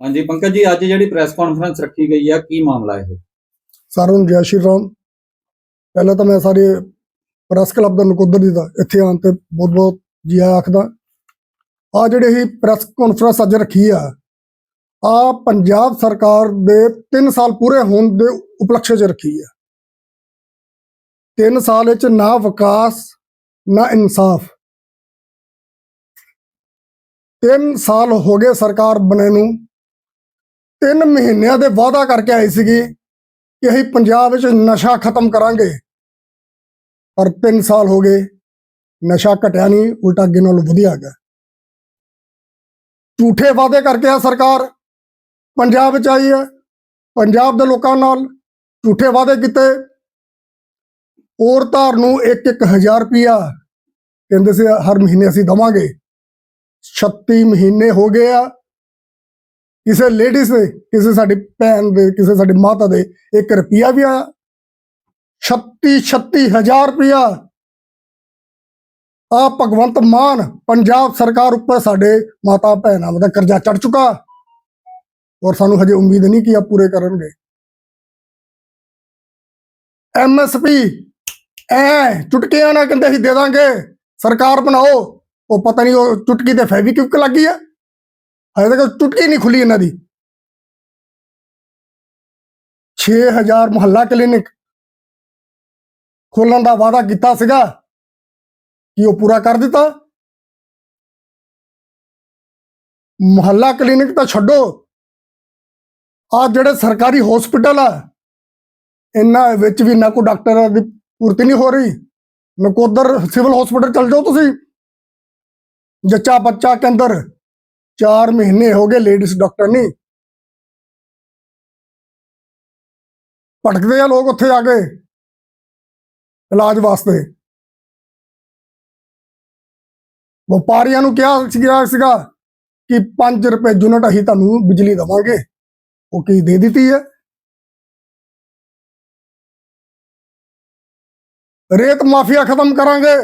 ਹਾਂਜੀ, ਪੰਕਜ ਜੀ, ਅੱਜ ਜਿਹੜੀ ਪ੍ਰੈਸ ਕਾਨਫਰੰਸ ਰੱਖੀ ਗਈ ਆ, ਕੀ ਮਾਮਲਾ ਇਹ? ਸਾਰਿਆਂ ਨੂੰ ਜੈ ਸ਼੍ਰੀ ਰਾਮ। ਪਹਿਲਾਂ ਤਾਂ ਮੈਂ ਸਾਰੇ ਪ੍ਰੈਸ ਕਲੱਬ ਦਾ ਨਕੋਦਰ ਦੀ ਦਾ ਇੱਥੇ ਆਉਣ ਤੇ ਬਹੁਤ ਬਹੁਤ ਜੀ ਆਖਦਾ। ਆ ਜਿਹੜੇ ਹੀ ਪ੍ਰੈਸ ਕਾਨਫਰੰਸ ਅੱਜ ਰੱਖੀ ਆ ਆ ਪੰਜਾਬ ਸਰਕਾਰ ਦੇ 3 ਸਾਲ ਪੂਰੇ ਹੋਣ ਦੇ ਉਪਲਕਸ਼ 'ਚ ਰੱਖੀ ਆ। 3 ਸਾਲ ਵਿੱਚ ਨਾ ਵਿਕਾਸ, ਨਾ ਇਨਸਾਫ। 3 ਸਾਲ ਹੋ ਗਏ ਸਰਕਾਰ ਬਣੇ ਨੂੰ। ਤਿੰਨ ਮਹੀਨਿਆਂ ਦੇ ਵਾਅਦਾ ਕਰਕੇ ਆਈ ਸੀਗੀ ਕਿ ਅਸੀਂ ਪੰਜਾਬ ਵਿੱਚ ਨਸ਼ਾ ਖਤਮ ਕਰਾਂਗੇ। ਪਰ 3 ਸਾਲ ਹੋ ਗਏ, ਨਸ਼ਾ ਘਟਿਆ ਨਹੀਂ, ਉਲਟਾ ਅੱਗੇ ਨਾਲੋਂ ਵਧੀਆ ਗਿਆ ਝੂਠੇ ਵਾਅਦੇ ਕਰਕੇ ਆ ਸਰਕਾਰ। ਪੰਜਾਬ ਵਿੱਚ ਆਈ ਹੈ, ਪੰਜਾਬ ਦੇ ਲੋਕਾਂ ਨਾਲ ਝੂਠੇ ਵਾਅਦੇ ਕੀਤੇ। ਔਰਤਾਂ ਨੂੰ 1-1000 ਰੁਪਇਆ ਕਹਿੰਦੇ ਸੀ, ਹਰ ਮਹੀਨੇ ਅਸੀਂ ਦਵਾਂਗੇ। 36 ਮਹੀਨੇ ਹੋ ਗਏ ਆ ਕਿਸੇ ਲੇਡੀਜ਼ ਦੇ, ਕਿਸੇ ਸਾਡੀ ਭੈਣ ਦੇ, ਕਿਸੇ ਸਾਡੀ ਮਾਤਾ ਦੇ 1 ਰੁਪਿਆ ਵੀ ਆਇਆ 36 36000 ਰੁਪਿਆ ਆ ਭਗਵੰਤ ਮਾਨ ਪੰਜਾਬ ਸਰਕਾਰ ਉੱਪਰ ਸਾਡੇ ਮਾਤਾ ਭੈਣਾਂ ਦਾ ਕਰਜ਼ਾ ਚੜ ਚੁੱਕਾ। ਔਰ ਸਾਨੂੰ ਹਜੇ ਉਮੀਦ ਨਹੀਂ ਕਿ ਆ ਪੂਰੇ ਕਰਨਗੇ। ਐਮਐਸਪੀ ਐ ਚੁਟਕਿਆਂ ਨਾਲ ਕਹਿੰਦੇ ਅਸੀਂ ਦੇ ਦਾਂਗੇ। ਸਰਕਾਰ ਬਣਾਓ। ਉਹ ਪਤਾ ਨਹੀਂ ਉਹ ਚੁਟਕੀ ਤੇ ਫੈਵਿਕਿਕ ਲੱਗੀ ਆ? ਹਜੇ ਤੱਕ ਚੁਟਕੀ ਨਹੀਂ ਖੁੱਲੀ ਇਹਨਾਂ ਦੀ। 6000 ਮੁਹੱਲਾ ਕਲੀਨਿਕ ਖੋਲਣ ਦਾ ਵਾਅਦਾ ਕੀਤਾ ਸੀਗਾ ਕਿ ਉਹ ਪੂਰਾ ਕਰ ਦਿੱਤਾ। ਮੁਹੱਲਾ ਕਲੀਨਿਕ ਤਾਂ ਛੱਡੋ। ਆ ਜਿਹੜੇ ਸਰਕਾਰੀ ਹਸਪੀਟਲ ਆ, ਇਹਨਾਂ ਵਿੱਚ ਵੀ ਨਾ ਕੋਈ ਡਾਕਟਰ ਦੀ ਪੂਰਤੀ ਨਹੀਂ ਹੋ ਰਹੀ ਨਕੋਦਰ ਸਿਵਲ ਹਸਪੀਟਲ ਚਲ ਜਾਓ ਤੁਸੀਂ। ਜੱਚਾ ਬੱਚਾ ਕੇਂਦਰ 4 ਮਹੀਨੇ ਹੋ ਗਏ ਲੇਡੀਜ਼ ਡਾਕਟਰ ਨਹੀਂ। ਭਟਕਦੇ ਆ ਲੋਕ ਉੱਥੇ ਆ ਕੇ ਇਲਾਜ ਵਾਸਤੇ। ਵਪਾਰੀਆਂ ਨੂੰ ਕਿਹਾ ਸੀਗਾ ਸੀਗਾ ਕਿ 5 ਰੁਪਏ ਯੂਨਿਟ ਅਸੀਂ ਤੁਹਾਨੂੰ ਬਿਜਲੀ ਦਵਾਂਗੇ। ਉਹ ਕੀ ਦੇ ਦਿੱਤੀ ਹੈ? ਰੇਤ ਮਾਫੀਆ ਖਤਮ ਕਰਾਂਗੇ।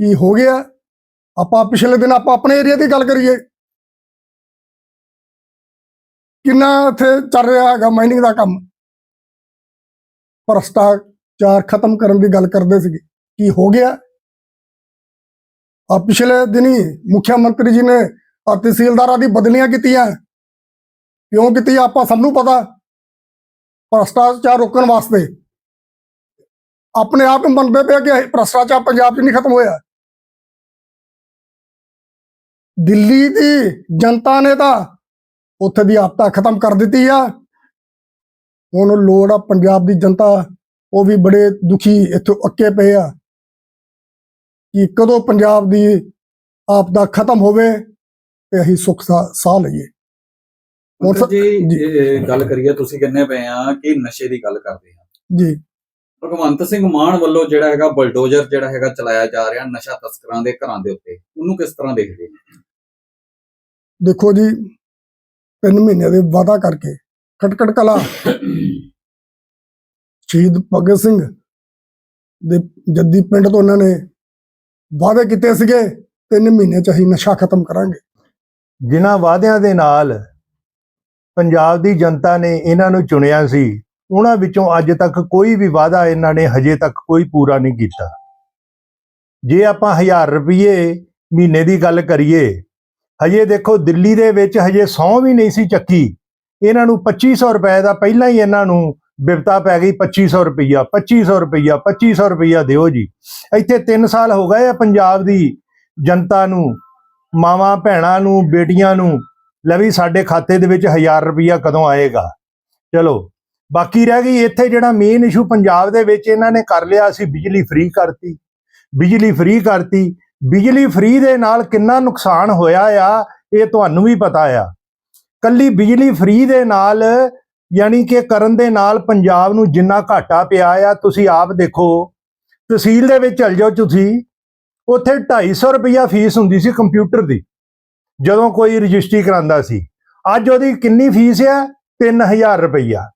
ਕੀ ਹੋ ਗਿਆ? ਆਪਾਂ ਪਿਛਲੇ ਦਿਨ ਆਪਾਂ ਆਪਣੇ ਏਰੀਆ ਦੀ ਗੱਲ ਕਰੀਏ। ਕਿੰਨਾ ਇੱਥੇ ਚੱਲ ਰਿਹਾ ਹੈਗਾ ਮਾਈਨਿੰਗ ਦਾ ਕੰਮ? ਭ੍ਰਸ਼ਟਾਚਾਰ ਖਤਮ ਕਰਨ ਦੀ ਗੱਲ ਕਰਦੇ ਸੀਗੇ। ਕੀ ਹੋ ਗਿਆ? ਆ ਪਿਛਲੇ ਦਿਨੀ ਮੁੱਖ ਮੰਤਰੀ ਜੀ ਨੇ ਤਹਿਸੀਲਦਾਰਾਂ ਦੀ ਬਦਲੀਆਂ ਕੀਤੀਆਂ। ਕਿਉਂ ਕੀਤੀ ਆਪਾਂ ਸਭ ਨੂੰ ਪਤਾ। ਭ੍ਰਸ਼ਟਾਚਾਰ ਰੋਕਣ ਵਾਸਤੇ। ਆਪਣੇ ਆਪ ਨੂੰ ਮੰਨਦੇ ਪਏ ਕਿ ਭ੍ਰਸ਼ਟਾਚਾਰ ਪੰਜਾਬ 'ਚ ਨਹੀਂ ਖਤਮ ਹੋਇਆ। ਦਿੱਲੀ ਦੀ ਜਨਤਾ ਨੇ ਤਾਂ ਉੱਥੇ ਦੀ ਆਪਤਾ ਖਤਮ ਕਰ ਦਿੱਤੀ ਆ। ਹੁਣ ਲੋੜ ਆ ਪੰਜਾਬ ਦੀ ਜਨਤਾ ਉਹ ਵੀ ਬੜੇ ਦੁਖੀ ਇੱਥੋਂ ਅੱਕੇ ਪਏ ਆ ਕਿ ਕਦੋਂ ਪੰਜਾਬ ਦੀ ਆਪਦਾ ਖਤਮ ਹੋਵੇ ਤੇ ਅਸੀਂ ਸੁੱਖ ਸਾ- ਸਾਹ ਲਈਏ। ਹੁਣ ਜੀ ਗੱਲ ਕਰੀਏ ਤੁਸੀਂ ਕਹਿੰਦੇ ਪਏ ਆ ਕਿ ਨਸ਼ੇ ਦੀ ਗੱਲ ਕਰਦੇ ਆ। ਜੀ। ਭਗਵੰਤ ਸਿੰਘ ਮਾਨ ਵੱਲੋਂ ਜਿਹੜਾ ਹੈਗਾ ਬਲਡੋਜ਼ਰ ਜਿਹੜਾ ਹੈਗਾ ਚਲਾਇਆ ਜਾ ਰਿਹਾ ਨਸ਼ਾ ਤਸਕਰਾਂ ਦੇ ਘਰਾਂ ਦੇ ਉੱਤੇ ਉਹਨੂੰ ਕਿਸ ਤਰ੍ਹਾਂ ਦੇਖਦੇ ਦੇਖੋ ਜੀ, ਤਿੰਨ ਮਹੀਨੇ ਦੇ ਵਾਅਦਾ ਕਰਕੇ ਖਟਕੜ ਕਲਾ। ਸ਼ਹੀਦ ਭਗਤ ਸਿੰਘ ਦੇ ਜੱਦੀ ਪਿੰਡ ਤੋਂ ਉਹਨਾਂ ਨੇ ਵਾਅਦੇ ਕੀਤੇ ਸੀਗੇ, ਤਿੰਨ ਮਹੀਨੇ ਚ ਅਸੀਂ ਨਸ਼ਾ ਖਤਮ ਕਰਾਂਗੇ। ਜਿਨ੍ਹਾਂ ਵਾਅਦਿਆਂ ਦੇ ਨਾਲ ਪੰਜਾਬ ਦੀ ਜਨਤਾ ਨੇ ਇਹਨਾਂ ਨੂੰ ਚੁਣਿਆ ਸੀ, ਉਹਨਾਂ ਵਿੱਚੋਂ ਅੱਜ ਤੱਕ ਕੋਈ ਵੀ ਵਾਅਦਾ ਇਹਨਾਂ ਨੇ ਹਜੇ ਤੱਕ ਕੋਈ ਪੂਰਾ ਨਹੀਂ ਕੀਤਾ। ਜੇ ਆਪਾਂ 1000 ਰੁਪਏ ਮਹੀਨੇ ਦੀ ਗੱਲ ਕਰੀਏ ਹਜੇ ਦੇਖੋ ਦਿੱਲੀ ਦੇ ਵਿੱਚ ਹਜੇ 100 ਵੀ ਨਹੀਂ ਸੀ ਚੱਕੀ। ਇਹਨਾਂ ਨੂੰ 2500 ਰੁਪਏ ਦਾ ਪਹਿਲਾਂ ਹੀ ਇਹਨਾਂ ਨੂੰ ਬਿਪਤਾ ਪੈ ਗਈ 2500 ਰੁਪਈਆ 2500 ਰੁਪਈਆ 2500 ਰੁਪਈਆ ਦਿਓ ਜੀ। ਇੱਥੇ 3 ਸਾਲ ਹੋ ਗਏ ਆ ਪੰਜਾਬ ਦੀ ਜਨਤਾ ਨੂੰ, ਮਾਵਾਂ ਭੈਣਾਂ ਨੂੰ, ਬੇਟੀਆਂ ਨੂੰ। ਲੈ ਵੀ ਸਾਡੇ ਖਾਤੇ ਦੇ ਵਿੱਚ 1000 ਰੁਪਈਆ ਕਦੋਂ ਆਏਗਾ। ਚਲੋ, ਬਾਕੀ ਰਹਿ ਗਈ ਇੱਥੇ ਜਿਹੜਾ ਮੇਨ ਇਸ਼ੂ ਪੰਜਾਬ ਦੇ ਵਿੱਚ ਇਹਨਾਂ ਨੇ ਕਰ ਲਿਆ ਸੀ, ਬਿਜਲੀ ਫ੍ਰੀ ਕਰਤੀ। ਬਿਜਲੀ ਫ੍ਰੀ ਕਰਤੀ। ਬਿਜਲੀ ਫ੍ਰੀ ਦੇ ਨਾਲ ਕਿੰਨਾ ਨੁਕਸਾਨ ਹੋਇਆ ਆ, ਇਹ ਤੁਹਾਨੂੰ ਵੀ ਪਤਾ ਆ। ਕੱਲੀ ਬਿਜਲੀ ਫ੍ਰੀ ਦੇ ਨਾਲ, ਯਾਨੀ ਕਿ ਕਰਨ ਦੇ ਨਾਲ ਪੰਜਾਬ ਨੂੰ ਜਿੰਨਾ ਘਾਟਾ ਪਿਆ ਆ, ਤੁਸੀਂ ਆਪ ਦੇਖੋ। ਤਹਿਸੀਲ ਦੇ ਵਿੱਚ ਚਲ ਜਾਓ ਤੁਸੀਂ, ਉੱਥੇ 250 ਰੁਪਈਆ ਫੀਸ ਹੁੰਦੀ ਸੀ ਕੰਪਿਊਟਰ ਦੀ, ਜਦੋਂ ਕੋਈ ਰਜਿਸਟਰੀ ਕਰਾਂਦਾ ਸੀ। ਅੱਜ ਉਹਦੀ ਕਿੰਨੀ ਫੀਸ ਆ? 3000 ਰੁਪਈਆ।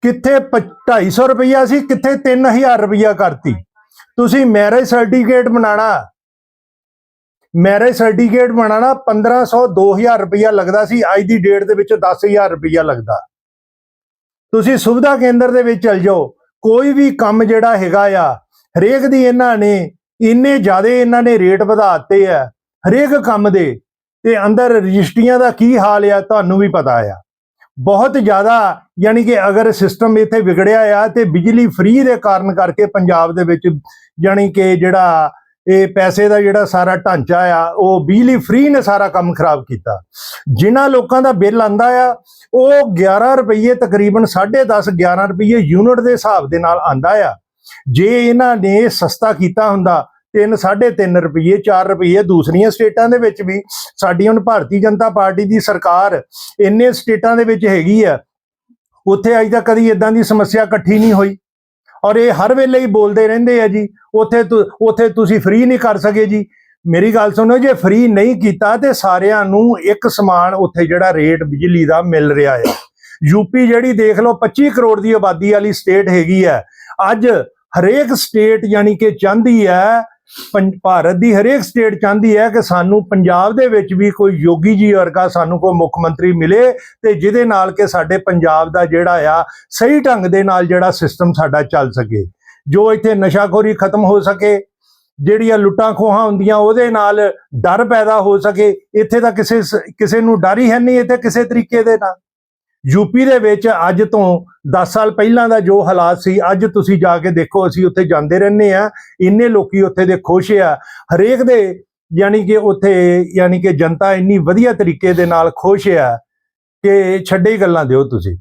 ਕਿੱਥੇ ਪ- 250 ਰੁਪਈਆ ਸੀ, ਕਿੱਥੇ 3000 ਰੁਪਈਆ ਕਰਤੀ। ਤੁਸੀਂ ਮੈਰਿਜ ਸਰਟੀਫਿਕੇਟ ਬਣਾਣਾ ਮੈਰਿਜ ਸਰਟੀਫਿਕੇਟ ਬਣਾਉਣਾ 1500 2000 ਰੁਪਇਆ ਲੱਗਦਾ ਸੀ। ਅੱਜ ਦੀ ਡੇਟ ਦੇ ਵਿੱਚ 10000 ਰੁਪਇਆ ਲੱਗਦਾ। ਤੁਸੀਂ ਸੁਵਿਧਾ ਕੇਂਦਰ ਦੇ ਵਿੱਚ ਚਲ ਜਾਓ। ਕੋਈ ਵੀ ਕੰਮ ਜਿਹੜਾ ਹੈਗਾ ਆ, ਹਰੇਕ ਦੀ ਇਹਨਾਂ ਨੇ ਇੰਨੇ ਜ਼ਿਆਦਾ ਇਹਨਾਂ ਨੇ ਰੇਟ ਵਧਾਤੇ ਆ। ਹਰੇਕ ਕੰਮ ਦੇ। ਤੇ ਅੰਦਰ ਰਜਿਸਟਰੀਆਂ ਦਾ ਕੀ ਹਾਲ ਆ, ਤੁਹਾਨੂੰ ਵੀ ਪਤਾ ਆ। ਬਹੁਤ ਜ਼ਿਆਦਾ, ਯਾਨੀ ਕਿ ਅਗਰ ਸਿਸਟਮ ਇੱਥੇ ਵਿਗੜਿਆ ਆ ਤੇ ਬਿਜਲੀ ਫ੍ਰੀ ਦੇ ਕਾਰਨ ਕਰਕੇ ਪੰਜਾਬ ਦੇ ਵਿੱਚ, ਯਾਨੀ ਕਿ ਜਿਹੜਾ ਇਹ ਪੈਸੇ ਦਾ ਜਿਹੜਾ ਸਾਰਾ ਢਾਂਚਾ ਆ, ਉਹ ਬਿਜਲੀ ਫ੍ਰੀ ਨੇ ਸਾਰਾ ਕੰਮ ਖਰਾਬ ਕੀਤਾ। ਜਿਨ੍ਹਾਂ ਲੋਕਾਂ ਦਾ ਬਿੱਲ ਆਂਦਾ ਆ, ਉਹ 11 ਰੁਪਏ ਤਕਰੀਬਨ 10.5 11 ਰੁਪਏ ਯੂਨਿਟ ਦੇ ਹਿਸਾਬ ਦੇ ਨਾਲ ਆਂਦਾ ਆ। ਜੇ ਇਹਨਾਂ ਨੇ ਸਸਤਾ ਕੀਤਾ ਹੁੰਦਾ 3 3.5 ਰੁਪਏ 4 ਰੁਪਏ ਦੂਸਰੀਆਂ ਸਟੇਟਾਂ ਦੇ ਵਿੱਚ ਵੀ ਸਾਡੀ ਹੁਣ ਭਾਰਤੀ ਜਨਤਾ ਪਾਰਟੀ ਦੀ ਸਰਕਾਰ ਇੰਨੇ ਸਟੇਟਾਂ ਦੇ ਵਿੱਚ ਹੈਗੀ ਆ, ਉੱਥੇ ਅਜੇ ਤੱਕ ਕਦੀ ਇਦਾਂ ਦੀ ਸਮੱਸਿਆ ਇਕੱਠੀ ਨਹੀਂ ਹੋਈ। ਔਰ ਇਹ ਹਰ ਵੇਲੇ ਹੀ ਬੋਲਦੇ ਰਹਿੰਦੇ ਆ ਜੀ, ਉੱਥੇ ਤੁ- ਉੱਥੇ ਤੁਸੀਂ ਫ੍ਰੀ ਨਹੀਂ ਕਰ ਸਕੇ ਜੀ। ਮੇਰੀ ਗੱਲ ਸੁਣੋ, ਜੇ ਫ੍ਰੀ ਨਹੀਂ ਕੀਤਾ ਤੇ ਸਾਰਿਆਂ ਨੂੰ ਇੱਕ ਸਮਾਨ ਉੱਥੇ ਜਿਹੜਾ ਰੇਟ ਬਿਜਲੀ ਦਾ ਮਿਲ ਰਿਹਾ ਹੈ ਯੂਪੀ ਜਿਹੜੀ ਦੇਖ ਲਓ 25 ਕਰੋੜ ਦੀ ਆਬਾਦੀ ਵਾਲੀ ਸਟੇਟ ਹੈਗੀ ਹੈ ਅੱਜ ਹਰੇਕ ਸਟੇਟ ਯਾਨੀ ਕਿ ਚਾਹੁੰਦੀ ਹੈ ਭਾਰਤ ਦੀ ਹਰੇਕ ਸਟੇਟ ਚਾਹੁੰਦੀ ਹੈ ਕਿ ਸਾਨੂੰ ਪੰਜਾਬ ਦੇ ਵਿੱਚ ਵੀ ਕੋਈ ਯੋਗੀ ਜੀ ਵਰਗਾ ਸਾਨੂੰ ਕੋਈ ਮੁੱਖ ਮੰਤਰੀ ਮਿਲੇ ਤੇ ਜਿਹਦੇ ਨਾਲ ਕਿ ਸਾਡੇ ਪੰਜਾਬ ਦਾ ਜਿਹੜਾ ਆ, ਸਹੀ ਢੰਗ ਦੇ ਨਾਲ ਜਿਹੜਾ ਸਿਸਟਮ ਸਾਡਾ ਚੱਲ ਸਕੇ। ਜੋ ਇੱਥੇ ਨਸ਼ਾਖੋਰੀ ਖਤਮ ਹੋ ਸਕੇ, ਜਿਹੜੀਆਂ ਲੁੱਟਾਂ ਖੋਹਾਂ ਹੁੰਦੀਆਂ ਉਹਦੇ ਨਾਲ ਡਰ ਪੈਦਾ ਹੋ ਸਕੇ। ਇੱਥੇ ਤਾਂ ਕਿਸੇ ਸ- ਕਿਸੇ ਨੂੰ ਡਰ ਹੀ ਹੈ ਨਹੀਂ, ਇੱਥੇ ਕਿਸੇ ਤਰੀਕੇ ਦੇ ਨਾਲ। ਯੂਪੀ ਦੇ ਵਿੱਚ ਅੱਜ ਤੋਂ 10 ਸਾਲ ਪਹਿਲਾਂ ਦਾ ਜੋ ਹਾਲਾਤ ਸੀ, ਅੱਜ ਤੁਸੀਂ ਜਾ ਕੇ ਦੇਖੋ, ਅਸੀਂ ਉੱਥੇ ਜਾਂਦੇ ਰਹਿੰਦੇ ਆ ਇੰਨੇ ਲੋਕੀ ਉੱਥੇ ਦੇ ਖੁਸ਼ ਆ। ਹਰੇਕ ਦੇ ਯਾਨੀ ਕਿ ਉੱਥੇ, ਯਾਨੀ ਕਿ ਜਨਤਾ ਇੰਨੀ ਵਧੀਆ ਤਰੀਕੇ ਦੇ ਨਾਲ ਖੁਸ਼ ਆ ਕਿ ਛੱਡੇ ਹੀ ਗੱਲਾਂ ਦਿਓ ਤੁਸੀਂ।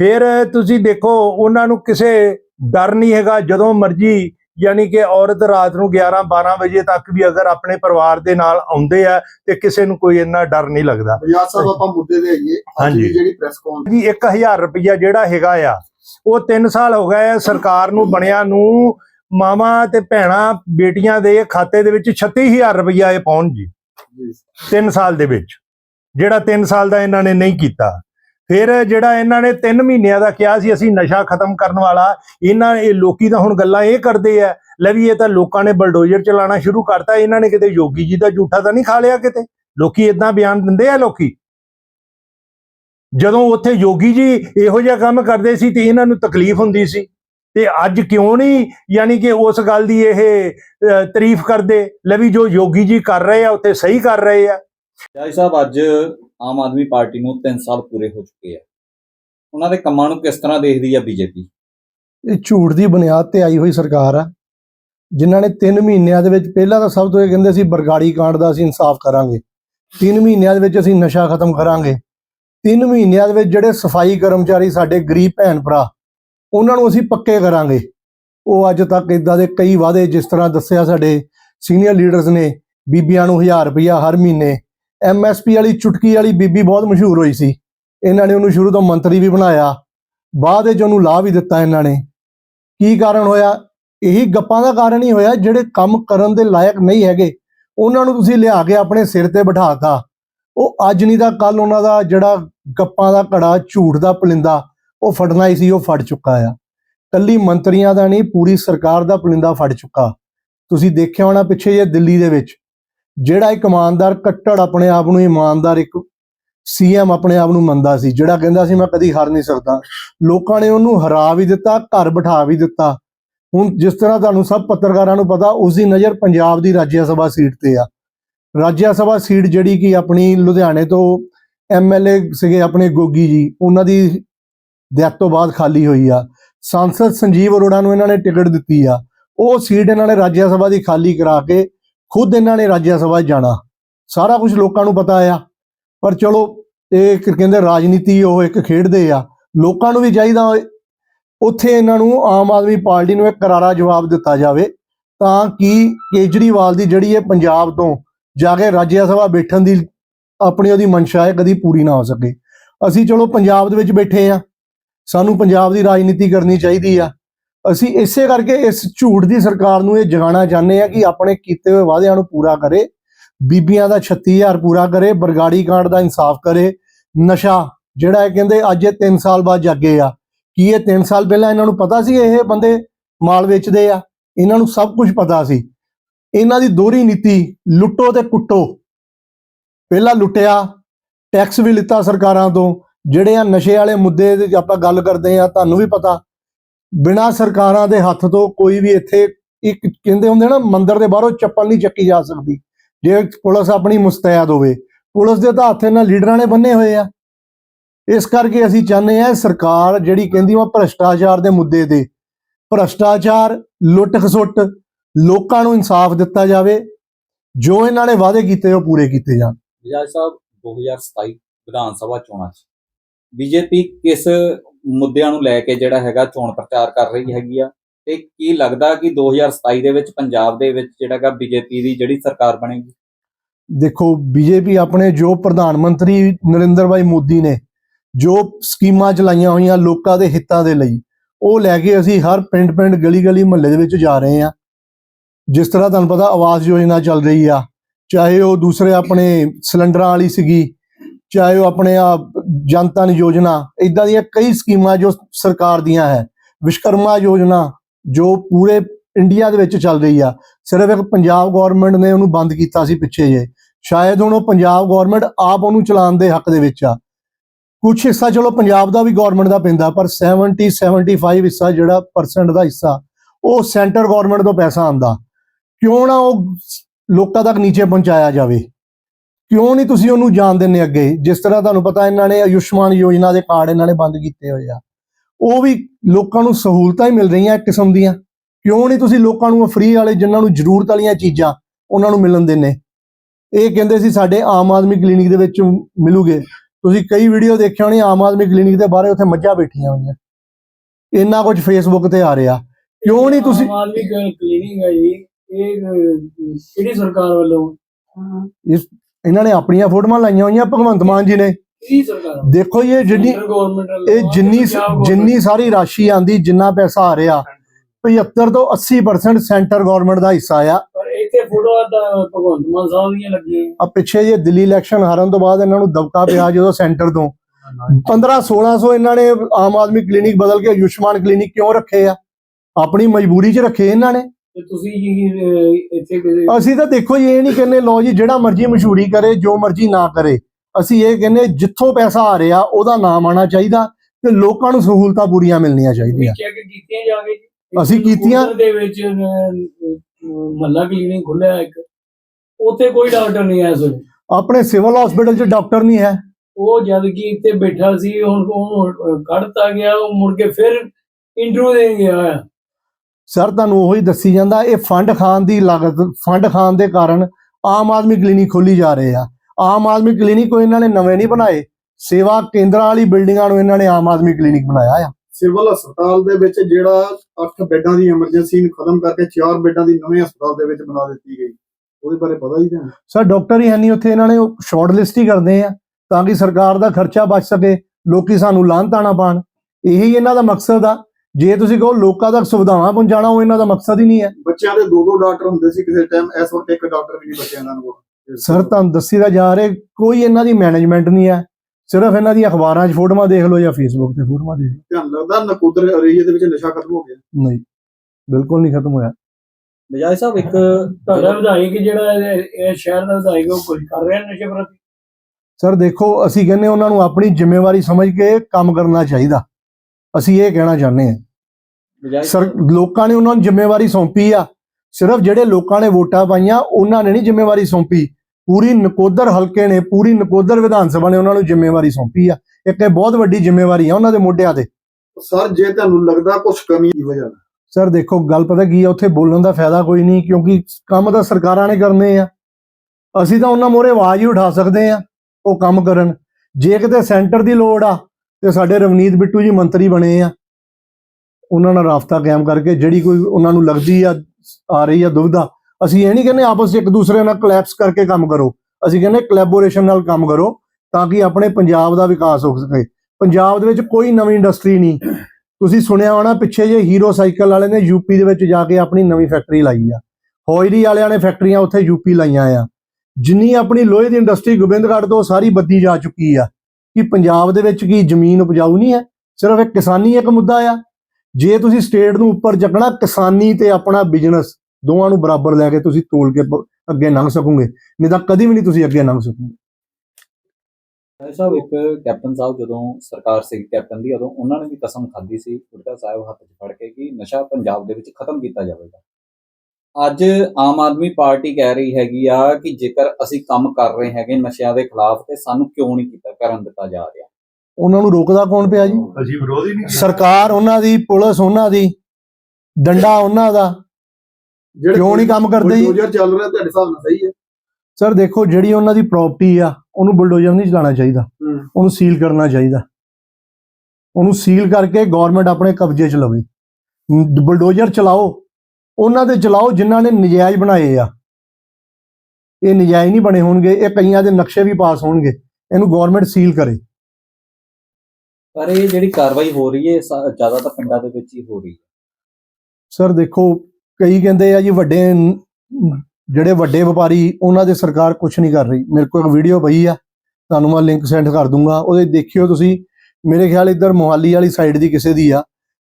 ਫਿਰ ਤੁਸੀਂ ਦੇਖੋ, ਉਹਨਾਂ ਨੂੰ ਕਿਸੇ ਡਰ ਨਹੀਂ ਹੈਗਾ, ਜਦੋਂ ਮਰਜ਼ੀ ਯਾਨੀ ਕਿ ਔਰਤ ਰਾਤ ਨੂੰ 11 12 ਵਜੇ ਤੱਕ ਵੀ ਅਗਰ ਆਪਣੇ ਪਰਿਵਾਰ ਦੇ ਨਾਲ ਆਉਂਦੇ ਆ ਤੇ ਕਿਸੇ ਨੂੰ ਕੋਈ ਇੰਨਾ ਡਰ ਨਹੀਂ ਲੱਗਦਾ। ਬਜਾਜ ਸਾਹਿਬ ਆਪਾਂ ਮੁੱਦੇ ਦੇ ਆਈਏ ਅੱਜ ਹਾਂਜੀ। ਦੀ ਜਿਹੜੀ ਪ੍ਰੈਸ ਕਾਨਫਰੰਸ ਜੀ 1000 ਰੁਪਇਆ ਜਿਹੜਾ ਹੈਗਾ ਆ ਉਹ 3 ਸਾਲ ਹੋ ਗਏ ਆ ਸਰਕਾਰ ਨੂੰ ਬਣਿਆ ਨੂੰ ਮਾਵਾਂ ਤੇ ਭੈਣਾਂ ਬੇਟੀਆਂ ਦੇ ਖਾਤੇ ਦੇ ਵਿੱਚ 36000 ਰੁਪਇਆ ਇਹ ਪਹੁੰਚ ਜੀ। 3 ਸਾਲ ਦੇ ਵਿੱਚ ਜਿਹੜਾ 3 ਸਾਲ ਦਾ ਇਹਨਾਂ ਨੇ ਨਹੀਂ ਕੀਤਾ। ਫਿਰ ਜਿਹੜਾ ਇਹਨਾਂ ਨੇ 3 ਮਹੀਨਿਆਂ ਦਾ ਕਿਹਾ ਸੀ, ਅਸੀਂ ਨਸ਼ਾ ਖਤਮ ਕਰਨ ਵਾਲਾ, ਇਹਨਾਂ ਇਹ ਲੋਕੀ ਤਾਂ ਹੁਣ ਗੱਲਾਂ ਇਹ ਕਰਦੇ ਆ, ਲੈ ਵੀ ਇਹ ਤਾਂ ਲੋਕਾਂ ਨੇ ਬਲਡੋਜ਼ਰ ਚਲਾਉਣਾ ਸ਼ੁਰੂ ਕਰਤਾ, ਇਹਨਾਂ ਨੇ ਕਿਤੇ ਯੋਗੀ ਜੀ ਦਾ ਝੂਠਾ ਤਾਂ ਨਹੀਂ ਖਾ ਲਿਆ ਕਿਤੇ? ਲੋਕੀ ਇਦਾਂ ਬਿਆਨ ਦਿੰਦੇ ਆ ਲੋਕੀ। ਜਦੋਂ ਉੱਥੇ ਯੋਗੀ ਜੀ ਇਹੋ ਜਿਹਾ ਕੰਮ ਕਰਦੇ ਸੀ ਤੇ ਇਹਨਾਂ ਨੂੰ ਤਕਲੀਫ ਹੁੰਦੀ ਸੀ, ਤੇ ਅੱਜ ਕਿਉਂ ਨਹੀਂ ਯਾਨੀ ਕਿ ਉਸ ਗੱਲ ਦੀ ਇਹ ਤਾਰੀਫ ਕਰਦੇ? ਲੈ ਵੀ ਜੋ ਯੋਗੀ ਜੀ ਕਰ ਰਹੇ ਆ, ਉੱਥੇ ਸਹੀ ਕਰ ਰਹੇ ਆ। ਜਾਈ ਸਾਹਿਬ, ਅੱਜ ਆਮ ਆਦਮੀ ਪਾਰਟੀ ਨੂੰ 3 ਸਾਲ ਪੂਰੇ ਹੋ ਚੁੱਕੇ ਆ। ਉਹਨਾਂ ਦੇ ਕੰਮਾਂ ਨੂੰ ਕਿਸ ਤਰ੍ਹਾਂ ਦੇਖਦੀ ਆ ਬੀਜੇਪੀ? ਇਹ ਝੂਠ ਦੀ ਬੁਨਿਆਦ ਤੇ ਆਈ ਹੋਈ ਸਰਕਾਰ ਆ। ਜਿਨ੍ਹਾਂ ਨੇ 3 ਮਹੀਨਿਆਂ ਦੇ ਵਿੱਚ, ਪਹਿਲਾਂ ਤਾਂ ਸਭ ਤੋਂ ਇਹ ਕਹਿੰਦੇ ਸੀ, ਬਰਗਾੜੀ ਕਾਂਡ ਦਾ ਅਸੀਂ ਇਨਸਾਫ ਕਰਾਂਗੇ। 3 ਮਹੀਨਿਆਂ ਦੇ ਵਿੱਚ ਅਸੀਂ ਨਸ਼ਾ ਖਤਮ ਕਰਾਂਗੇ। 3 ਮਹੀਨਿਆਂ ਦੇ ਵਿੱਚ ਜਿਹੜੇ ਸਫ਼ਾਈ ਕਰਮਚਾਰੀ ਸਾਡੇ ਗਰੀਬ ਭੈਣ ਭਰਾ, ਉਹਨਾਂ ਨੂੰ ਅਸੀਂ ਪੱਕੇ ਕਰਾਂਗੇ। ਉਹ ਅੱਜ ਤੱਕ ਇਦਾਂ ਦੇ ਕਈ ਵਾਅਦੇ ਜਿਸ ਤਰ੍ਹਾਂ ਦੱਸਿਆ ਸਾਡੇ ਸੀਨੀਅਰ ਲੀਡਰਸ ਨੇ, ਬੀਬੀਆਂ ਨੂੰ 1000 ਰੁਪਇਆ ਹਰ ਮਹੀਨੇ ਐਮਐਸਪੀ ਵਾਲੀ ਚੁਟਕੀ ਵਾਲੀ ਬੀਬੀ ਬਹੁਤ ਮਸ਼ਹੂਰ ਹੋਈ ਸੀ। ਇਹਨਾਂ ਨੇ ਉਹਨੂੰ ਸ਼ੁਰੂ ਤੋਂ ਮੰਤਰੀ ਵੀ ਬਣਾਇਆ, ਬਾਅਦ ਵਿੱਚ ਉਹਨੂੰ ਲਾਹ ਵੀ ਦਿੱਤਾ ਇਹਨਾਂ ਨੇ। ਕੀ ਕਾਰਨ ਹੋਇਆ? ਇਹੀ ਗੱਪਾਂ ਦਾ ਕਾਰਨ ਹੀ ਹੋਇਆ, ਜਿਹੜੇ ਕੰਮ ਕਰਨ ਦੇ ਲਾਇਕ ਨਹੀਂ ਹੈਗੇ। ਉਹਨਾਂ ਨੂੰ ਤੁਸੀਂ ਲਿਆ ਕੇ ਆਪਣੇ ਸਿਰ ਤੇ ਬਿਠਾਤਾ ਉਹ ਅੱਜ ਨਹੀਂ ਤਾਂ ਕੱਲ ਉਹਨਾਂ ਦਾ ਜਿਹੜਾ ਗੱਪਾਂ ਦਾ ਘੜਾ, ਝੂਠ ਦਾ ਪਲਿੰਦਾ ਉਹ ਫੜਨਾ ਹੀ ਸੀ, ਉਹ ਫੜ ਚੁੱਕਾ ਆ। ਕੱਲੀ ਮੰਤਰੀਆਂ ਦਾ ਨਹੀਂ, ਪੂਰੀ ਸਰਕਾਰ ਦਾ ਪਲਿੰਦਾ ਫੜ ਚੁੱਕਾ। ਤੁਸੀਂ ਦੇਖਿਆ ਹੋਣਾ ਪਿੱਛੇ ਜੇ ਦਿੱਲੀ ਦੇ ਵਿੱਚ। ਜਿਹੜਾ ਇੱਕ ਇਮਾਨਦਾਰ ਕੱਟੜ ਆਪਣੇ ਆਪ ਨੂੰ ਇਮਾਨਦਾਰ ਇੱਕ ਸੀਐਮ ਆਪਣੇ ਆਪ ਨੂੰ ਮੰਨਦਾ ਸੀ, ਜਿਹੜਾ ਕਹਿੰਦਾ ਸੀ, ਮੈਂ ਕਦੀ ਹਾਰ ਨਹੀਂ ਸਕਦਾ। ਲੋਕਾਂ ਨੇ ਉਹਨੂੰ ਹਰਾ ਵੀ ਦਿੱਤਾ, ਘਰ ਬਿਠਾ ਵੀ ਦਿੱਤਾ। ਹੁਣ ਜਿਸ ਤਰ੍ਹਾਂ ਤੁਹਾਨੂੰ ਸਭ ਪੱਤਰਕਾਰਾਂ ਨੂੰ ਪਤਾ ਉਸ ਦੀ ਨਜ਼ਰ ਪੰਜਾਬ ਦੀ ਰਾਜ ਸਭਾ ਸੀਟ ਤੇ ਆ। ਰਾਜ ਸਭਾ ਸੀਟ ਜਿਹੜੀ ਕਿ ਆਪਣੀ ਲੁਧਿਆਣੇ ਤੋਂ ਐਮਐਲਏ ਸੀਗੇ ਆਪਣੇ ਗੋਗੀ ਜੀ, ਉਹਨਾਂ ਦੀ ਡੈਥ ਤੋਂ ਬਾਅਦ ਖਾਲੀ ਹੋਈ ਆ। ਸੰਸਦ ਸੰਜੀਵ ਅਰੋੜਾ ਨੂੰ ਇਹਨਾਂ ਨੇ ਟਿਕਟ ਦਿੱਤੀ ਆ। ਉਹ ਸੀਟ ਇਹਨਾਂ ਨੇ ਰਾਜ ਸਭਾ ਦੀ ਖਾਲੀ ਕਰਾ ਕੇ ਖੁਦ ਇਹਨਾਂ ਨੇ ਰਾਜ ਸਭਾ ਜਾਣਾ। ਸਾਰਾ ਕੁਝ ਲੋਕਾਂ ਨੂੰ ਪਤਾ ਆ। ਪਰ ਚਲੋ, ਇਹ ਕਹਿੰਦੇ ਰਾਜਨੀਤੀ ਉਹ ਇੱਕ ਖੇਡਦੇ ਆ। ਲੋਕਾਂ ਨੂੰ ਵੀ ਚਾਹੀਦਾ ਉੱਥੇ ਇਹਨਾਂ ਨੂੰ ਆਮ ਆਦਮੀ ਪਾਰਟੀ ਨੂੰ ਇੱਕ ਕਰਾਰਾ ਜਵਾਬ ਦਿੱਤਾ ਜਾਵੇ। ਤਾਂ ਕਿ ਕੇਜਰੀਵਾਲ ਦੀ ਜਿਹੜੀ ਇਹ ਪੰਜਾਬ ਤੋਂ ਜਾ ਕੇ ਰਾਜ ਸਭਾ ਬੈਠਣ ਦੀ ਆਪਣੀ ਉਹਦੀ ਮਨਸ਼ਾ ਹੈ, ਕਦੀ ਪੂਰੀ ਨਾ ਹੋ ਸਕੇ। ਅਸੀਂ ਚਲੋ ਪੰਜਾਬ ਦੇ ਵਿੱਚ ਬੈਠੇ ਆ। ਸਾਨੂੰ ਪੰਜਾਬ ਦੀ ਰਾਜਨੀਤੀ ਕਰਨੀ ਚਾਹੀਦੀ ਆ। ਅਸੀਂ ਇਸੇ ਕਰਕੇ ਇਸ ਝੂਠ ਦੀ ਸਰਕਾਰ ਨੂੰ ਇਹ ਜਗਾਉਣਾ ਚਾਹੁੰਦੇ ਆ ਕਿ ਆਪਣੇ ਕੀਤੇ ਹੋਏ ਵਾਅਦਿਆਂ ਨੂੰ ਪੂਰਾ ਕਰੇ, ਬੀਬੀਆਂ ਦਾ 36000 ਪੂਰਾ ਕਰੇ, ਬਰਗਾੜੀ ਕਾਂਡ ਦਾ ਇਨਸਾਫ ਕਰੇ, ਨਸ਼ਾ ਜਿਹੜਾ ਇਹ ਕਹਿੰਦੇ ਅੱਜ ਇਹ 3 ਸਾਲ ਬਾਅਦ ਜਾਗੇ ਆ। ਕੀ ਇਹ 3 ਸਾਲ ਪਹਿਲਾਂ ਇਹਨਾਂ ਨੂੰ ਪਤਾ ਸੀ ਇਹ ਬੰਦੇ ਮਾਲ ਵੇਚਦੇ ਆ? ਇਹਨਾਂ ਨੂੰ ਸਭ ਕੁਝ ਪਤਾ ਸੀ। ਇਹਨਾਂ ਦੀ ਦੋਹਰੀ ਨੀਤੀ, ਲੁੱਟੋ ਤੇ ਕੁੱਟੋ। ਪਹਿਲਾਂ ਲੁੱਟਿਆ, ਟੈਕਸ ਵੀ ਲਿੱਤਾ ਸਰਕਾਰਾਂ ਤੋਂ। ਜਿਹੜੇ ਆ ਨਸ਼ੇ ਵਾਲੇ ਮੁੱਦੇ ਤੇ ਆਪਾਂ ਗੱਲ ਕਰਦੇ ਆ ਤੁਹਾਨੂੰ ਵੀ ਪਤਾ। ਬਿਨਾਂ ਸਰਕਾਰਾਂ ਦੇ ਹੱਥ ਤੋਂ ਕੋਈ ਵੀ ਇੱਥੇ ਇੱਕ ਕਹਿੰਦੇ ਹੁੰਦੇ ਨਾ, ਮੰਦਿਰ ਦੇ ਬਾਹਰੋਂ ਚੱਪਲ ਨਹੀਂ ਚੱਕੀ ਜਾ ਸਕਦੀ। ਜੇ ਪੁਲਿਸ ਆਪਣੀ ਮੁਸਤੈਦ ਹੋਵੇ, ਪੁਲਿਸ ਦੇ ਤਾਂ ਹੱਥ ਇਹਨਾਂ ਲੀਡਰਾਂ ਨੇ ਬੰਨੇ ਹੋਏ ਆ। ਇਸ ਕਰਕੇ ਅਸੀਂ ਚਾਹੁੰਦੇ ਆ ਸਰਕਾਰ ਜਿਹੜੀ ਕਹਿੰਦੀ ਵਾ ਭ੍ਰਸ਼ਟਾਚਾਰ ਦੇ ਮੁੱਦੇ ਤੇ। ਭ੍ਰਸ਼ਟਾਚਾਰ ਲੁੱਟ ਖਸੁੱਟ, ਲੋਕਾਂ ਨੂੰ ਇਨਸਾਫ ਦਿੱਤਾ ਜਾਵੇ, ਜੋ ਇਹਨਾਂ ਨੇ ਵਾਅਦੇ ਕੀਤੇ ਉਹ ਪੂਰੇ ਕੀਤੇ ਜਾਣ। ਵਿਜੇ ਸਾਹਿਬ 2027 ਵਿਧਾਨ ਸਭਾ ਚੋਣਾਂ 'ਚ। ਬੀਜੇਪੀ ਕਿਸ ਮੁੱਦਿਆਂ ਨੂੰ ਲੈ ਕੇ ਜਿਹੜਾ ਹੈਗਾ ਚੋਣ ਪ੍ਰਚਾਰ ਕਰ ਰਹੀ ਹੈਗੀ ਆ। ਤੇ ਕੀ ਲੱਗਦਾ ਕਿ 2027 ਦੇ ਵਿੱਚ ਪੰਜਾਬ ਦੇ ਵਿੱਚ ਜਿਹੜਾ ਹੈਗਾ ਬੀਜੇਪੀ ਦੀ ਜਿਹੜੀ ਸਰਕਾਰ ਬਣੇਗੀ? ਦੇਖੋ, ਬੀਜੇਪੀ ਆਪਣੇ ਜੋ ਪ੍ਰਧਾਨ ਮੰਤਰੀ ਨਰਿੰਦਰ ਭਾਈ ਮੋਦੀ ਨੇ ਜੋ ਸਕੀਮਾਂ ਚਲਾਈਆਂ ਹੋਈਆਂ ਲੋਕਾਂ ਦੇ ਹਿੱਤਾਂ ਦੇ ਲਈ, ਉਹ ਲੈ ਕੇ ਅਸੀਂ ਹਰ ਪਿੰਡ ਪਿੰਡ ਗਲੀ ਗਲੀ ਮੁਹੱਲੇ ਦੇ ਵਿੱਚ ਜਾ ਰਹੇ ਹਾਂ। ਜਿਸ ਤਰ੍ਹਾਂ ਤੁਹਾਨੂੰ ਪਤਾ, ਆਵਾਸ ਯੋਜਨਾ ਚੱਲ ਰਹੀ ਆ। ਚਾਹੇ ਉਹ ਦੂਸਰੇ ਆਪਣੇ ਸਿਲੰਡਰਾਂ ਵਾਲੀ ਸੀਗੀ ਚਾਹੇ ਉਹ ਆਪਣੇ ਆ ਜਨਤਨ ਯੋਜਨਾ ਇਦਾਂ ਦੀਆਂ ਕਈ ਸਕੀਮਾਂ ਜੋ ਸਰਕਾਰ ਦੀਆਂ ਹੈ। ਵਿਸ਼ਕਰਮਾ ਯੋਜਨਾ ਜੋ ਪੂਰੇ ਇੰਡੀਆ ਦੇ ਵਿੱਚ ਚੱਲ ਰਹੀ ਆ, ਸਿਰਫ ਇੱਕ ਪੰਜਾਬ ਗਵਰਨਮੈਂਟ ਨੇ ਉਹਨੂੰ ਬੰਦ ਕੀਤਾ ਸੀ ਪਿੱਛੇ ਜੇ। ਸ਼ਾਇਦ ਹੁਣ ਉਹ ਪੰਜਾਬ ਗਵਰਨਮੈਂਟ ਆਪ ਉਹਨੂੰ ਚਲਾਉਣ ਦੇ ਹੱਕ ਦੇ ਵਿੱਚ ਆ। ਕੁਝ ਹਿੱਸਾ ਚਲੋ ਪੰਜਾਬ ਦਾ ਵੀ ਗਵਰਨਮੈਂਟ ਦਾ ਪੈਂਦਾ, ਪਰ 70 75 ਹਿੱਸਾ ਜਿਹੜਾ ਪਰਸੈਂਟ ਦਾ ਹਿੱਸਾ, ਉਹ ਸੈਂਟਰ ਗਵਰਨਮੈਂਟ ਤੋਂ ਪੈਸਾ ਆਂਦਾ ਕਿਉਂ ਨਾ ਉਹ ਲੋਕਾਂ ਤੱਕ ਨੀਚੇ ਪਹੁੰਚਾਇਆ ਜਾਵੇ। ਕਿਉਂ ਨਹੀਂ ਤੁਸੀਂ ਉਹਨੂੰ ਜਾਣ ਦਿੰਦੇ ਅੱਗੇ? ਜਿਸ ਤਰ੍ਹਾਂ ਤੁਹਾਨੂੰ ਪਤਾ ਇਹਨਾਂ ਨੇ ਆਯੁਸ਼ਮਾਨ ਯੋਜਨਾ ਦੇ ਕਾਰਡ ਇਹਨਾਂ ਨੇ ਬੰਦ ਕੀਤੇ ਹੋਏ ਆ। ਉਹ ਵੀ ਲੋਕਾਂ ਨੂੰ ਸਹੂਲਤਾਂ ਹੀ ਮਿਲ ਰਹੀਆਂ ਇੱਕ ਕਿਸਮ ਦੀਆਂ। ਕਿਉਂ ਨਹੀਂ ਤੁਸੀਂ ਲੋਕਾਂ ਨੂੰ ਫ੍ਰੀ ਵਾਲੇ ਜਿਨ੍ਹਾਂ ਨੂੰ ਜ਼ਰੂਰਤ ਵਾਲੀਆਂ ਚੀਜ਼ਾਂ ਉਹਨਾਂ ਨੂੰ ਮਿਲਣ ਦਿੰਦੇ? ਇਹ ਕਹਿੰਦੇ ਸੀ ਸਾਡੇ ਆਮ ਆਦਮੀ ਕਲੀਨਿਕ ਦੇ ਵਿੱਚ ਮਿਲੂਗੇ। ਤੁਸੀਂ ਕਈ ਵੀਡੀਓ ਦੇਖੇ ਹੋਣੀ ਆਮ ਆਦਮੀ ਕਲੀਨਿਕ ਦੇ ਬਾਹਰ ਉੱਥੇ ਮੱਝਾਂ ਬੈਠੀਆਂ ਹੋਈਆਂ। ਇੰਨਾ ਕੁਝ ਫੇਸਬੁੱਕ ਤੇ ਆ ਰਿਹਾ। ਕਿਉਂ ਨਹੀਂ ਤੁਸੀਂ ਆਮ ਆਦਮੀ ਕਲੀਨਿਕ ਹੈ ਜੀ। ਇਹ ਕਿਹੜੀ ਸਰਕਾਰ ਵੱਲੋਂ? ਇਹਨਾਂ ਨੇ ਆਪਣੀਆਂ ਫੋਟੋਆਂ ਲਾਈਆਂ ਹੋਈਆਂ ਭਗਵੰਤ ਮਾਨ ਜੀ ਨੇ। ਸਰਕਾਰ ਇਹ ਇਹ ਜਿੰਨੀ ਇਹ ਜਿੰਨੀ ਜਿੰਨੀ ਸਾਰੀ ਰਾਸ਼ੀ ਆਂਦੀ ਜਿੰਨਾ ਪੈਸਾ ਆ ਰਿਹਾ 75 ਤੋਂ 80% ਸੈਂਟਰ ਗਵਰਨਮੈਂਟ ਦਾ ਹਿੱਸਾ ਆ। ਪਰ ਇੱਥੇ ਫੋਟੋ ਭਗਵੰਤ ਮਾਨ ਸਾਹਿਬ ਦੀਆਂ ਲੱਗੀਆਂ। ਆ ਪਿੱਛੇ ਜੇ ਦਿੱਲੀ ਇਲੈਕਸ਼ਨ ਹਾਰਨ ਤੋਂ ਬਾਅਦ ਇਹਨਾਂ ਨੂੰ ਦਬਕਾ ਪਿਆ ਜਦੋਂ ਸੈਂਟਰ ਤੋਂ। 15 1600 ਇਹਨਾਂ ਨੇ ਆਮ ਆਦਮੀ ਕਲੀਨਿਕ ਬਦਲ ਕੇ ਆਯੁਸ਼ਮਾਨ ਕਲੀਨਿਕ ਕਿਉਂ ਰੱਖੇ ਆ? ਆਪਣੀ ਮਜਬੂਰੀ 'ਚ ਰੱਖੇ ਇਹਨਾਂ ਨੇ। ਤੇ ਤੁਸੀਂ ਜੀ ਇੱਥੇ ਅਸੀਂ ਤਾਂ ਦੇਖੋ ਜੀ ਇਹ ਨਹੀਂ ਕਹਿੰਦੇ ਲੋ ਜੀ ਜਿਹੜਾ ਮਰਜ਼ੀ ਮਸ਼ਹੂਰੀ ਕਰੇ ਜੋ ਮਰਜ਼ੀ ਨਾ ਕਰੇ। ਅਸੀਂ ਇਹ ਕਹਿੰਦੇ ਜਿੱਥੋਂ ਪੈਸਾ ਆ ਰਿਹਾ ਉਹਦਾ ਨਾਮ ਆਣਾ ਚਾਹੀਦਾ ਤੇ ਲੋਕਾਂ ਨੂੰ ਸਹੂਲਤਾਂ ਪੂਰੀਆਂ ਮਿਲਣੀਆਂ ਚਾਹੀਦੀਆਂ। ਚੈੱਕ ਕੀਤੀਆਂ ਜਾਵੇ। ਜੀ ਅਸੀਂ ਕੀਤੀਆਂ। ਦੇ ਵਿੱਚ ਮੱਲਾ ਕਲੀਨਿਕ ਖੁੱਲਿਆ ਇੱਕ। ਉੱਥੇ ਕੋਈ ਡਾਕਟਰ ਨਹੀਂ ਆਇਆ ਸੋ ਆਪਣੇ ਸਿਵਲ ਹਸਪੀਟਲ 'ਚ ਡਾਕਟਰ ਨਹੀਂ ਹੈ। ਉਹ ਜਦ ਕਿ ਇੱਥੇ ਬੈਠਾ ਸੀ ਹੁਣ ਉਹਨੂੰ ਕੱਢਤਾ ਗਿਆ ਉਹ ਮੁੜ ਕੇ ਫਿਰ ਇੰਟਰਵਿਊ ਦੇਣ ਗਿਆ ਸਰ ਤੁਹਾਨੂੰ ਉਹੀ ਦੱਸੀ ਜਾਂਦਾ ਇਹ ਫੰਡ ਖਾਨ ਦੀ ਲਾਗਤ ਫੰਡ ਖਾਨ ਦੇ ਕਾਰਨ ਆਮ ਆਦਮੀ ਕਲੀਨਿਕ ਖੋਲੀ ਜਾ ਰਹੇ ਆ। ਆਮ ਆਦਮੀ ਕਲੀਨਿਕ ਕੋਈ ਇਹਨਾਂ ਨੇ ਨਵੇਂ ਨਹੀਂ ਬਣਾਏ ਸੇਵਾ ਕੇਂਦਰਾਂ ਵਾਲੀ ਬਿਲਡਿੰਗਾਂ ਨੂੰ ਇਹਨਾਂ ਨੇ ਆਮ ਆਦਮੀ ਕਲੀਨਿਕ ਬਣਾਇਆ ਆ। ਸਿਵਲ ਹਸਪਤਾਲ ਦੇ ਵਿੱਚ ਜਿਹੜਾ 8 ਬੈੱਡਾਂ ਦੀ ਐਮਰਜੈਂਸੀ ਨੂੰ ਖਤਮ ਕਰਕੇ 4 ਬੈੱਡਾਂ ਦੀ ਨਵੇਂ ਹਸਪਤਾਲ ਦੇ ਵਿੱਚ ਬਣਾ ਦਿੱਤੀ ਗਈ। ਉਹਦੇ ਬਾਰੇ ਪਤਾ ਹੀ ਤੁਹਾਨੂੰ ਸਰ ਡਾਕਟਰ ਹੀ ਹੈ ਨਹੀਂ ਉੱਥੇ ਇਹਨਾਂ ਨੇ ਸ਼ਾਰਟ ਲਿਸਟ ਹੀ ਕਰਦੇ ਆ ਤਾਂ ਕਿ ਸਰਕਾਰ ਦਾ ਖਰਚਾ ਬਚ ਸਕੇ ਲੋਕੀ ਸਾਨੂੰ ਲਾਂਘਤਾ ਨਾ ਪਾਣ। ਇਹੀ ਇਹਨਾਂ ਦਾ ਮਕਸਦ ਆ ਜੇ ਤੁਸੀਂ ਕਹੋ ਲੋਕਾਂ ਤੱਕ ਸੁਵਿਧਾਵਾਂ ਪਹੁੰਚਾਉਣਾ ਉਹ ਇਹਨਾਂ ਦਾ ਮਕਸਦ ਹੀ ਨਹੀਂ ਹੈ। ਬੱਚਿਆਂ ਦੇ ਦੋ ਦੋ ਡਾਕਟਰ ਹੁੰਦੇ ਸੀ ਕਿਸੇ ਟਾਈਮ ਇਸ ਵਕਤ ਇੱਕ ਡਾਕਟਰ ਵੀ ਨਹੀਂ ਬੱਚਿਆਂ ਦਾ ਕੋਲ ਸਰ ਤੁਹਾਨੂੰ ਦੱਸੀ ਦਾ ਜਾ ਰਹੇ ਕੋਈ ਇਹਨਾਂ ਦੀ ਮੈਨੇਜਮੈਂਟ ਨਹੀਂ ਹੈ। ਸਿਰਫ ਇਹਨਾਂ ਦੀ ਅਖਬਾਰਾਂ 'ਚ ਫੋਟੋਆਂ ਦੇਖ ਲਓ ਜਾਂ ਫੇਸਬੁੱਕ ਤੇ ਫੋਟੋਆਂ ਦੇਖ ਲਓ। ਧਿਆਨ ਲੱਗਦਾ ਨਕੋਦਰ ਏਰੀਆ ਦੇ ਵਿੱਚ ਨਸ਼ਾ ਖਤਮ ਹੋ ਗਿਆ। ਨਹੀਂ ਬਿਲਕੁਲ ਨਹੀਂ ਖਤਮ ਹੋਇਆ। ਵਿਜੇ ਸਾਹਿਬ ਇੱਕ ਤੁਹਾਡਾ ਵਿਧਾਇਕ ਜਿਹੜਾ ਇਹ ਇਹ ਸ਼ਹਿਰ ਦਾ ਵਿਧਾਇਕ ਉਹ ਕੁਝ ਕਰ ਰਿਹਾ ਨਸ਼ੇ ਪ੍ਰਤੀ? ਸਰ ਦੇਖੋ ਅਸੀਂ ਕਹਿੰਦੇ ਉਹਨਾਂ ਨੂੰ ਆਪਣੀ ਜ਼ਿੰਮੇਵਾਰੀ ਸਮਝ ਕੇ ਕੰਮ ਕਰਨਾ ਚਾਹੀਦਾ। ਅਸੀਂ ਇਹ ਕਹਿਣਾ ਚਾਹੁੰਦੇ ਹਾਂ। ਸਰ ਲੋਕਾਂ ਨੇ ਉਹਨਾਂ ਨੂੰ ਜ਼ਿੰਮੇਵਾਰੀ ਸੌਂਪੀ ਆ। ਸਿਰਫ ਜਿਹੜੇ ਲੋਕਾਂ ਨੇ ਵੋਟਾਂ ਪਾਈਆਂ ਉਹਨਾਂ ਨੇ ਨਹੀਂ ਜ਼ਿੰਮੇਵਾਰੀ ਸੌਂਪੀ। ਪੂਰੀ ਨਕੋਦਰ ਹਲਕੇ ਨੇ ਪੂਰੀ ਨਕੋਦਰ ਵਿਧਾਨ ਸਭਾ ਨੇ ਉਹਨਾਂ ਨੂੰ ਜ਼ਿੰਮੇਵਾਰੀ ਸੌਂਪੀ ਆ। ਇੱਕ ਇਹ ਬਹੁਤ ਵੱਡੀ ਜ਼ਿੰਮੇਵਾਰੀ ਆ ਉਹਨਾਂ ਦੇ ਮੋਢਿਆਂ ਤੇ। ਸਰ ਜੇ ਤੁਹਾਨੂੰ ਲੱਗਦਾ ਕੁਝ ਕਮੀ ਦੀ ਵਜ੍ਹਾ ਸਰ ਦੇਖੋ ਗੱਲ ਪਤਾ ਕੀ ਆ ਉੱਥੇ ਬੋਲਣ ਦਾ ਫਾਇਦਾ ਕੋਈ ਨਹੀਂ ਕਿਉਂਕਿ ਕੰਮ ਤਾਂ ਸਰਕਾਰਾਂ ਨੇ ਕਰਨੇ ਆ। ਅਸੀਂ ਤਾਂ ਉਹਨਾਂ ਮੋਰੇ ਆਵਾਜ਼ ਹੀ ਉਠਾ ਸਕਦੇ ਆ ਉਹ ਕੰਮ ਕਰਨ। ਜੇ ਕਿਤੇ ਸੈਂਟਰ ਦੀ ਲੋੜ ਆ ਤੇ ਸਾਡੇ ਰਵਨੀਤ ਬਿੱਟੂ ਜੀ ਮੰਤਰੀ ਬਣੇ ਆ। ਉਹਨਾਂ ਨਾਲ ਰਾਫਤਾ ਕਾਇਮ ਕਰਕੇ ਜਿਹੜੀ ਕੋਈ ਉਹਨਾਂ ਨੂੰ ਲੱਗਦੀ ਆ ਆ ਰਹੀ ਆ ਦੁਵਿਧਾ, ਅਸੀਂ ਇਹ ਨਹੀਂ ਕਹਿੰਦੇ ਆਪਸ 'ਚ ਇੱਕ ਦੂਸਰੇ ਨਾਲ ਕਲੈਪਸ ਕਰਕੇ ਕੰਮ ਕਰੋ। ਅਸੀਂ ਕਹਿੰਦੇ ਕੋਲੈਬੋਰੇਸ਼ਨ ਨਾਲ ਕੰਮ ਕਰੋ ਤਾਂ ਕਿ ਆਪਣੇ ਪੰਜਾਬ ਦਾ ਵਿਕਾਸ ਹੋ ਸਕੇ। ਪੰਜਾਬ ਦੇ ਵਿੱਚ ਕੋਈ ਨਵੀਂ ਇੰਡਸਟਰੀ ਨਹੀਂ। ਤੁਸੀਂ ਸੁਣਿਆ ਹੋਣਾ ਪਿੱਛੇ ਜੇ ਹੀਰੋ ਸਾਈਕਲ ਵਾਲੇ ਨੇ ਯੂਪੀ ਦੇ ਵਿੱਚ ਜਾ ਕੇ ਆਪਣੀ ਨਵੀਂ ਫੈਕਟਰੀ ਲਾਈ ਆ। ਹੌਇਰੀ ਵਾਲਿਆਂ ਨੇ ਫੈਕਟਰੀਆਂ ਉੱਥੇ ਯੂਪੀ ਲਾਈਆਂ ਆ। ਜਿੰਨੀ ਆਪਣੀ ਲੋਹੇ ਦੀ ਇੰਡਸਟਰੀ ਗੋਬਿੰਦਗੜ੍ਹ ਤੋਂ ਸਾਰੀ ਬੱਦੀ ਜਾ ਚੁੱਕੀ ਆ। ਕਿ ਪੰਜਾਬ ਦੇ ਵਿੱਚ ਕੀ ਜ਼ਮੀਨ ਉਪਜਾਊ ਨਹੀਂ ਹੈ, ਸਿਰਫ ਇੱਕ ਕਿਸਾਨੀ ਇੱਕ ਮੁੱਦਾ ਆ। ਜੇ ਤੁਸੀਂ ਸਟੇਟ ਨੂੰ ਉੱਪਰ ਚੱਕਣਾ, ਕਿਸਾਨੀ ਤੇ ਆਪਣਾ ਬਿਜ਼ਨਸ ਦੋਵਾਂ ਨੂੰ ਬਰਾਬਰ ਲੈ ਕੇ ਤੁਸੀਂ ਤੋਲ ਕੇ ਅੱਗੇ ਲੰਘ ਸਕੋਗੇ, ਨਹੀਂ ਤਾਂ ਕਦੀ ਵੀ ਨਹੀਂ ਤੁਸੀਂ ਅੱਗੇ ਲੰਘ ਸਕੋਗੇ। ਸਾਹਿਬ, ਇੱਕ ਕੈਪਟਨ ਸਾਹਿਬ ਜਦੋਂ ਸਰਕਾਰ ਸੀ, ਕੈਪਟਨ ਦੀ, ਉਦੋਂ ਉਹਨਾਂ ਨੇ ਵੀ ਕਸਮ ਖਾਧੀ ਸੀ ਗੁਰਦਾ ਸਾਹਿਬ ਹੱਥ 'ਚ ਫੜ ਕੇ ਕਿ ਨਸ਼ਾ ਪੰਜਾਬ ਦੇ ਵਿੱਚ ਖਤਮ ਕੀਤਾ ਜਾਵੇਗਾ। ਅੱਜ ਆਮ ਆਦਮੀ ਪਾਰਟੀ ਕਹਿ ਰਹੀ ਹੈਗੀ ਆ ਕਿ ਜੇਕਰ ਅਸੀਂ ਕੰਮ ਕਰ ਰਹੇ ਹੈਗੇ ਨਸ਼ਿਆਂ ਦੇ ਖਿਲਾਫ ਤੇ ਸਾਨੂੰ ਕਿਉਂ ਨਹੀਂ ਕੀਤਾ ਕਰਨ ਦਿੱਤਾ ਜਾ ਰਿਹਾ। ਉਹਨਾਂ ਨੂੰ ਰੋਕਦਾ ਕੌਣ ਪਿਆ ਜੀ? ਅਸੀਂ ਵਿਰੋਧ ਹੀ ਨਹੀਂ ਸਰਕਾਰ ਉਹਨਾਂ ਦੀ ਪੁਲਿਸ ਉਹਨਾਂ ਦੀ ਡੰਡਾ ਉਹਨਾਂ ਦਾ। ਜਿਹੜੇ ਕਿਉਂ ਨਹੀਂ ਕੰਮ ਕਰਦੇ ਜੀ? ਬੁਲਡੋਜ਼ਰ ਚੱਲ ਰਿਹਾ ਤੁਹਾਡੇ ਹਿਸਾਬ ਨਾਲ ਸਹੀ ਹੈ? ਸਰ ਦੇਖੋ ਜਿਹੜੀ ਉਹਨਾਂ ਦੀ ਪ੍ਰਾਪਰਟੀ ਆ ਉਹਨੂੰ ਬੁਲਡੋਜ਼ਰ ਨਹੀਂ ਚਲਾਉਣਾ ਚਾਹੀਦਾ। ਉਹਨੂੰ ਸੀਲ ਕਰਨਾ ਚਾਹੀਦਾ। ਉਹਨੂੰ ਸੀਲ ਕਰਕੇ ਗਵਰਨਮੈਂਟ ਆਪਣੇ ਕਬਜ਼ੇ 'ਚ ਲਵੇ। ਬੁਲਡੋਜ਼ਰ ਚਲਾਓ। ਉਹਨਾਂ ਦੇ ਚਲਾਓ ਜਿਨ੍ਹਾਂ ਨੇ ਨਜਾਇਜ਼ ਬਣਾਏ ਆ। ਇਹ ਨਜਾਇਜ਼ ਨਹੀਂ ਬਣੇ ਹੋਣਗੇ ਇਹ ਕਈਆਂ ਦੇ ਨਕਸ਼ੇ ਵੀ ਪਾਸ ਹੋਣਗੇ। ਇਹਨੂੰ ਗਵਰਨਮੈਂਟ ਸੀਲ ਕਰੇ। ਪਰ ਇਹ ਜਿਹੜੀ ਕਾਰਵਾਈ ਹੋ ਰਹੀ ਹੈ ਜ਼ਿਆਦਾ ਤਾਂ ਪਿੰਡਾਂ ਦੇ ਵਿੱਚ ਹੀ ਹੋ ਰਹੀ ਹੈ। ਸਰ ਦੇਖੋ ਕਈ ਕਹਿੰਦੇ ਆ ਜੀ ਵੱਡੇ ਜਿਹੜੇ ਵੱਡੇ ਵਪਾਰੀ ਉਹਨਾਂ ਦੇ ਸਰਕਾਰ ਕੁਝ ਨਹੀਂ ਕਰ ਰਹੀ। ਮੇਰੇ ਕੋਲ ਇੱਕ ਵੀਡੀਓ ਪਈ ਆ ਤੁਹਾਨੂੰ ਮੈਂ ਲਿੰਕ ਸੈਂਡ ਕਰ ਦੂੰਗਾ। ਉਹਦੇ ਦੇਖਿਓ ਤੁਸੀਂ ਮੇਰੇ ਖਿਆਲ ਇੱਧਰ ਮੋਹਾਲੀ ਵਾਲੀ ਸਾਈਡ ਦੀ ਕਿਸੇ ਦੀ ਆ।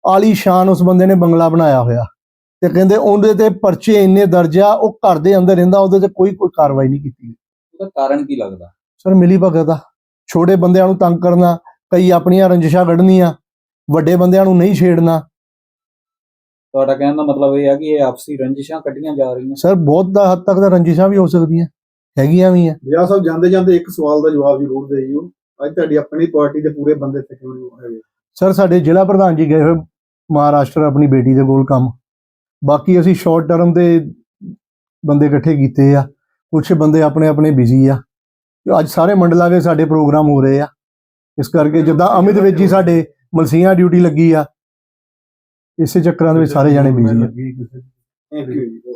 ਆਲੀ ਸ਼ਾਨ ਉਸ ਬੰਦੇ ਨੇ ਬੰਗਲਾ ਬਣਾਇਆ ਹੋਇਆ। ਤੇ ਕਹਿੰਦੇ ਉਹਦੇ ਤੇ ਪਰਚੇ ਇੰਨੇ ਦਰਜ ਆ ਉਹ ਘਰ ਦੇ ਅੰਦਰ ਰਹਿੰਦਾ ਉਹਦੇ ਤੇ ਕੋਈ ਕੋਈ ਕਾਰਵਾਈ ਨਹੀਂ ਕੀਤੀ ਉਹਦਾ ਕਾਰਨ ਕੀ ਲੱਗਦਾ? ਸਰ ਮਿਲੀ ਭਗਤ ਆ ਛੋਟੇ ਬੰਦਿਆਂ ਨੂੰ ਤੰਗ ਕਰਨਾ ਕਈ ਆਪਣੀਆਂ ਰੰਜਿਸ਼ਾਂ ਕੱਢਣੀਆਂ ਵੱਡੇ ਬੰਦਿਆਂ ਨੂੰ ਨਹੀਂ ਛੇੜਨਾ। ਤੁਹਾਡਾ ਕਹਿਣ ਦਾ ਮਤਲਬ ਇਹ ਆ ਕਿ ਇਹ ਆਪਸੀ ਰੰਜਿਸ਼ਾਂ ਕੱਢੀਆਂ ਜਾ ਰਹੀਆਂ। ਸਰ ਬਹੁਤ ਦਾ ਹੱਦ ਤੱਕ ਤਾਂ ਰੰਜਿਸ਼ਾਂ ਵੀ ਹੋ ਸਕਦੀਆਂ ਹੈਗੀਆਂ ਵੀ ਆ। ਵਿਆਹ ਸਾਹਿਬ ਜਾਂਦੇ ਜਾਂਦੇ ਇੱਕ ਸਵਾਲ ਦਾ ਜਵਾਬ ਜ਼ਰੂਰ ਦੇ ਦਿਓ ਅੱਜ ਤੁਹਾਡੀ ਆਪਣੀ ਪਾਰਟੀ ਦੇ ਪੂਰੇ ਬੰਦੇ ਇੱਥੇ ਕਿਉਂ ਨਹੀਂ ਹੈਗੇ ਸਰ ਸਾਡੇ ਜ਼ਿਲ੍ਹਾ ਪ੍ਰਧਾਨ ਜੀ ਗਏ ਹੋਏ ਮਹਾਰਾਸ਼ਟਰ ਆਪਣੀ ਬੇਟੀ ਦੇ ਕੋਲ ਕੰਮ। ਬਾਕੀ ਅਸੀਂ ਸ਼ਾਰਟ ਟਰਮ ਦੇ ਬੰਦੇ ਇਕੱਠੇ ਕੀਤੇ ਆ ਕੁਝ ਬੰਦੇ ਆਪਣੇ ਆਪਣੇ ਬਿਜ਼ੀ ਆ ਅੱਜ ਸਾਰੇ ਮੰਡਲਾਂ ਦੇ ਸਾਡੇ ਪ੍ਰੋਗਰਾਮ ਹੋ ਰਹੇ ਆ। ਇਸ ਕਰਕੇ ਜਿੱਦਾਂ ਅਮਿਤ ਵਿੱਚ ਜੀ ਸਾਡੇ ਮਲਸੀਆਂ ਡਿਊਟੀ ਲੱਗੀ ਆ, ਇਸੇ ਚੱਕਰਾਂ ਦੇ ਵਿੱਚ ਸਾਰੇ ਜਾਣੇ ਬਿਜ਼ੀ ਆ। Thank you